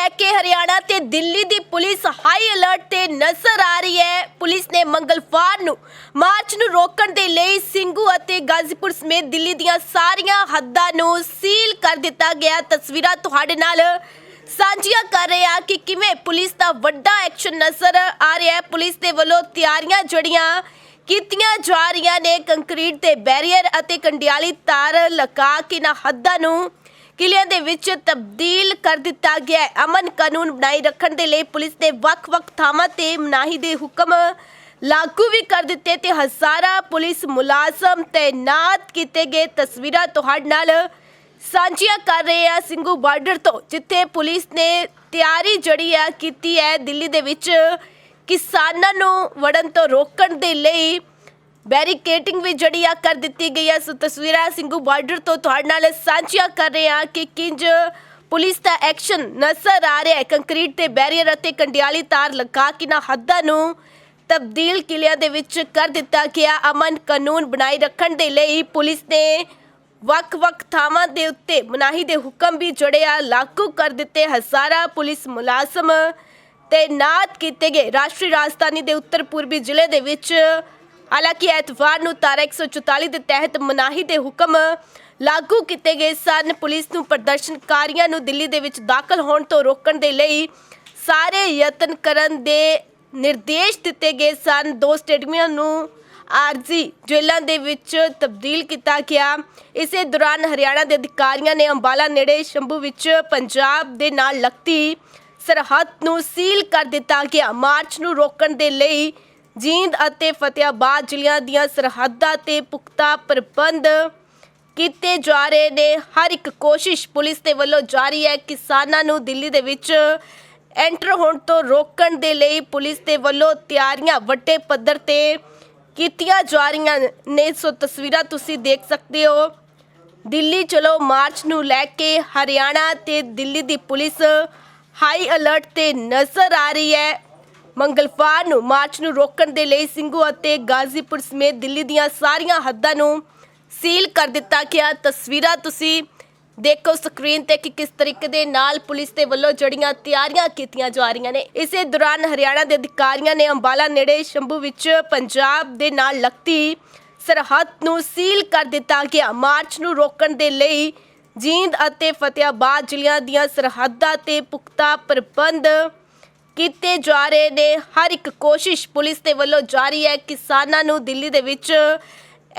ਲੈ ਕੇ ਹਰਿਆਣਾ ਤੇ ਦਿੱਲੀ ਦੀ ਪੁਲਿਸ ਹਾਈ ਅਲਰਟ ਤੇ ਨਜ਼ਰ ਆ ਰਹੀ ਹੈ। ਪੁਲਿਸ ਨੇ ਮੰਗਲਵਾਰ ਨੂੰ ਮਾਰਚ ਨੂੰ ਰੋਕਣ ਦੇ ਲਈ ਸਿੰਘੂ ਅਤੇ ਗਾਜ਼ੀਪੁਰ ਸਮੇਤ ਦਿੱਲੀ ਦੀਆਂ ਸਾਰੀਆਂ ਹੱਦਾਂ ਨੂੰ ਸੀਲ ਕਰ ਦਿੱਤਾ ਗਿਆ। ਤਸਵੀਰਾਂ ਤੁਹਾਡੇ ਨਾਲ ਸਾਂਝੀਆਂ ਕਰ ਰਹੇ ਹਾਂ ਕਿ ਕਿਵੇਂ ਪੁਲਿਸ ਦਾ ਵੱਡਾ ਐਕਸ਼ਨ ਨਜ਼ਰ ਆ ਰਿਹਾ ਹੈ। ਪੁਲਿਸ ਦੇ ਵੱਲੋਂ ਤਿਆਰੀਆਂ ਜੜੀਆਂ ਕੀਤੀਆਂ ਜਾ ਰਹੀਆਂ ਨੇ, ਕੰਕਰੀਟ ਦੇ ਬੈਰੀਅਰ ਅਤੇ ਕੰਡਿਆਲੀ ਤਾਰ ਲਗਾ ਕੇ ਨਾ ਹੱਦਾਂ ਨੂੰ ਕਿਲਿਆਂ ਦੇ ਵਿੱਚ ਤਬਦੀਲ ਕਰ ਦਿੱਤਾ ਗਿਆ ਹੈ। ਅਮਨ ਕਾਨੂੰਨ ਬਣਾਈ ਰੱਖਣ ਦੇ ਲਈ ਪੁਲਿਸ ਨੇ ਵੱਖ-ਵੱਖ ਥਾਵਾਂ ਤੇ ਮਨਾਹੀ ਦੇ ਹੁਕਮ ਲਾਗੂ ਵੀ ਕਰ ਦਿੱਤੇ ਤੇ ਹਜ਼ਾਰਾਂ ਪੁਲਿਸ ਮੁਲਾਜ਼ਮ ਤੈਨਾਤ ਕੀਤੇ ਗਏ ਤਸਵੀਰਾਂ ਤੁਹਾਡੇ ਨਾਲ ਸਾਂਝੀਆਂ ਕਰ ਰਹੇ ਆ ਸਿੰਘੂ ਬਾਰਡਰ ਤੋਂ, ਜਿੱਥੇ ਪੁਲਿਸ ਨੇ ਤਿਆਰੀ ਜੜੀ ਆ ਕੀਤੀ ਹੈ ਦਿੱਲੀ ਦੇ ਵਿੱਚ ਕਿਸਾਨਾਂ ਨੂੰ ਵੜਨ ਤੋਂ ਰੋਕਣ ਦੇ ਲਈ ਬੈਰੀਕੇਟਿੰਗ ਵੀ ਜਿਹੜੀ ਆ ਕਰ ਦਿੱਤੀ ਗਈ ਹੈ। ਸੋ ਤਸਵੀਰਾਂ ਸਿੰਘੂ ਬਾਰਡਰ ਤੋਂ ਤੁਹਾਡੇ ਨਾਲ ਸਾਂਝੀਆਂ ਕਰ ਰਹੇ ਹਾਂ ਕਿ ਕਿੰਜ ਪੁਲਿਸ ਦਾ ਐਕਸ਼ਨ ਨਜ਼ਰ ਆ ਰਿਹਾ ਹੈ। ਕੰਕਰੀਟ ਤੇ ਬੈਰੀਅਰ ਅਤੇ ਕੰਡਿਆਲੀ ਤਾਰ ਲਗਾ ਕੇ ਨਾ ਹੱਦਾਂ ਨੂੰ ਤਬਦੀਲ ਕਿਲਿਆਂ ਦੇ ਵਿੱਚ ਕਰ ਦਿੱਤਾ ਗਿਆ। ਅਮਨ ਕਾਨੂੰਨ ਬਣਾਈ ਰੱਖਣ ਦੇ ਲਈ ਪੁਲਿਸ ਨੇ ਵੱਖ-ਵੱਖ ਥਾਵਾਂ ਦੇ ਉੱਤੇ ਮਨਾਹੀ ਦੇ ਹੁਕਮ ਵੀ ਜੜੇ ਆ, ਲਾਗੂ ਕਰ ਦਿੱਤੇ। ਹਜ਼ਾਰਾਂ ਪੁਲਿਸ ਮੁਲਾਜ਼ਮ ਤੈਨਾਤ ਕੀਤੇ ਗਏ। ਰਾਸ਼ਟਰੀ ਰਾਜਧਾਨੀ ਦੇ ਉੱਤਰ ਪੂਰਬੀ ਜ਼ਿਲ੍ਹੇ ਦੇ ਵਿੱਚ ਹਾਲਾਂਕਿ ਐਤਵਾਰ ਨੂੰ ਤਾਰਾ 144 ਦੇ ਤਹਿਤ ਮਨਾਹੀ ਦੇ ਹੁਕਮ ਲਾਗੂ ਕੀਤੇ ਗਏ ਸਨ। ਪੁਲਿਸ ਨੂੰ ਪ੍ਰਦਰਸ਼ਨਕਾਰੀਆਂ ਨੂੰ ਦਿੱਲੀ ਦੇ ਵਿੱਚ ਦਾਖਲ ਹੋਣ ਤੋਂ ਰੋਕਣ ਦੇ ਲਈ ਸਾਰੇ ਯਤਨ ਕਰਨ ਦੇ ਨਿਰਦੇਸ਼ ਦਿੱਤੇ ਗਏ ਸਨ। ਦੋ ਸਟੇਡੀਅਮਾਂ ਨੂੰ ਆਰਜ਼ੀ ਜੇਲ੍ਹਾਂ ਦੇ ਵਿੱਚ ਤਬਦੀਲ ਕੀਤਾ ਗਿਆ। ਇਸੇ ਦੌਰਾਨ ਹਰਿਆਣਾ ਦੇ ਅਧਿਕਾਰੀਆਂ ਨੇ ਅੰਬਾਲਾ ਨੇੜੇ ਸ਼ੰਭੂ ਵਿੱਚ ਪੰਜਾਬ ਦੇ ਨਾਲ ਲੱਗਤੀ ਸਰਹੱਦ ਨੂੰ ਸੀਲ ਕਰ ਦਿੱਤਾ ਗਿਆ। ਮਾਰਚ ਨੂੰ ਰੋਕਣ ਦੇ ਲਈ ਜੀਂਦ ਅਤੇ ਫਤਿਆਬਾਦ ਜ਼ਿਲ੍ਹਿਆਂ ਦੀਆਂ ਸਰਹੱਦਾਂ ਤੇ ਪੁਖਤਾ ਪ੍ਰਬੰਧ ਕੀਤੇ ਜਾ ਰਹੇ ਨੇ। ਹਰ ਇੱਕ ਕੋਸ਼ਿਸ਼ ਪੁਲਿਸ ਦੇ ਵੱਲੋਂ ਜਾਰੀ ਹੈ। ਕਿਸਾਨਾਂ ਨੂੰ ਦਿੱਲੀ ਦੇ ਵਿੱਚ ਐਂਟਰ ਹੋਣ ਤੋਂ ਰੋਕਣ ਦੇ ਲਈ ਪੁਲਿਸ ਦੇ ਵੱਲੋਂ ਤਿਆਰੀਆਂ ਵੱਡੇ ਪੱਧਰ ਤੇ ਕੀਤੀਆਂ ਜਾ ਰਹੀਆਂ ਨੇ। ਸੋ ਤਸਵੀਰਾਂ ਤੁਸੀਂ ਦੇਖ ਸਕਦੇ ਹੋ। ਦਿੱਲੀ ਚਲੋ ਮਾਰਚ ਨੂੰ ਲੈ ਕੇ ਹਰਿਆਣਾ ਤੇ ਦਿੱਲੀ ਦੀ ਪੁਲਿਸ ਹਾਈ ਅਲਰਟ ਤੇ ਨਜ਼ਰ ਆ ਰਹੀ ਹੈ। ਮੰਗਲਵਾਰ ਨੂੰ, ਮਾਰਚ ਨੂੰ ਰੋਕਣ ਦੇ ਲਈ ਸਿੰਘੂ ਅਤੇ ਗਾਜ਼ੀਪੁਰ ਸਮੇਤ ਦਿੱਲੀ ਦੀਆਂ ਸਾਰੀਆਂ ਹੱਦਾਂ ਨੂੰ ਸੀਲ ਕਰ ਦਿੱਤਾ ਗਿਆ। ਤਸਵੀਰਾਂ ਤੁਸੀਂ ਦੇਖੋ ਸਕਰੀਨ ਤੇ ਕਿ ਕਿਸ ਤਰੀਕੇ ਦੇ ਨਾਲ ਪੁਲਿਸ ਦੇ ਵੱਲੋਂ ਜੜੀਆਂ ਤਿਆਰੀਆਂ ਕੀਤੀਆਂ ਜਾ ਰਹੀਆਂ ਨੇ। ਇਸੇ ਦੌਰਾਨ ਹਰਿਆਣਾ ਦੇ ਅਧਿਕਾਰੀਆਂ ਨੇ ਅੰਬਾਲਾ ਨੇੜੇ ਸ਼ੰਭੂ ਵਿੱਚ ਪੰਜਾਬ ਦੇ ਨਾਲ ਲੱਗਤੀ ਸਰਹੱਦ ਨੂੰ ਸੀਲ ਕਰ ਦਿੱਤਾ ਗਿਆ। ਮਾਰਚ ਨੂੰ ਰੋਕਣ ਦੇ ਲਈ ਜੀਂਦ ਅਤੇ ਫਤਿਆਬਾਦ ਜ਼ਿਲ੍ਹਿਆਂ ਦੀਆਂ ਸਰਹੱਦਾਂ ਤੇ ਪੁਖਤਾ ਪ੍ਰਬੰਧ ਕੀਤੇ ਜਾ ਰਹੇ ਨੇ। ਹਰ ਇੱਕ ਕੋਸ਼ਿਸ਼ ਪੁਲਿਸ ਦੇ ਵੱਲੋਂ ਜਾਰੀ ਹੈ। ਕਿਸਾਨਾਂ ਨੂੰ ਦਿੱਲੀ ਦੇ ਵਿੱਚ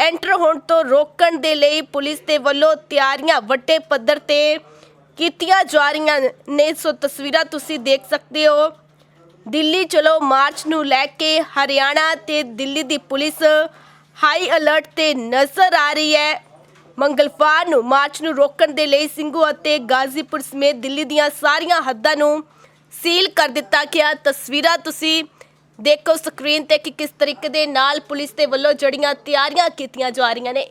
ਐਂਟਰ ਹੋਣ ਤੋਂ ਰੋਕਣ ਦੇ ਲਈ ਪੁਲਿਸ ਦੇ ਵੱਲੋਂ ਤਿਆਰੀਆਂ ਵੱਡੇ ਪੱਧਰ ਤੇ ਕੀਤੀਆਂ ਜਾ ਰਹੀਆਂ ਨੇ। ਸੋ ਤਸਵੀਰਾਂ ਤੁਸੀਂ ਦੇਖ ਸਕਦੇ ਹੋ। ਦਿੱਲੀ ਚਲੋ ਮਾਰਚ ਨੂੰ ਲੈ ਕੇ ਹਰਿਆਣਾ ਤੇ ਦਿੱਲੀ ਦੀ ਪੁਲਿਸ ਹਾਈ ਅਲਰਟ ਤੇ ਨਜ਼ਰ ਆ ਰਹੀ ਹੈ। ਮੰਗਲਵਾਰ ਨੂੰ ਮਾਰਚ ਨੂੰ ਰੋਕਣ ਦੇ ਲਈ ਸਿੰਘੂ ਅਤੇ ਗਾਜ਼ੀਪੁਰ ਸਮੇਤ ਦਿੱਲੀ ਦੀਆਂ ਸਾਰੀਆਂ ਹੱਦਾਂ ਨੂੰ ਸੀਲ ਕਰ ਦਿੱਤਾ ਗਿਆ। ਤਸਵੀਰਾਂ ਤੁਸੀਂ ਦੇਖੋ ਸਕਰੀਨ ਤੇ ਕਿ ਕਿਸ ਤਰੀਕੇ ਦੇ ਨਾਲ ਪੁਲਿਸ ਦੇ ਵੱਲੋਂ ਜੜੀਆਂ ਤਿਆਰੀਆਂ ਕੀਤੀਆਂ ਜਾ ਰਹੀਆਂ ਨੇ।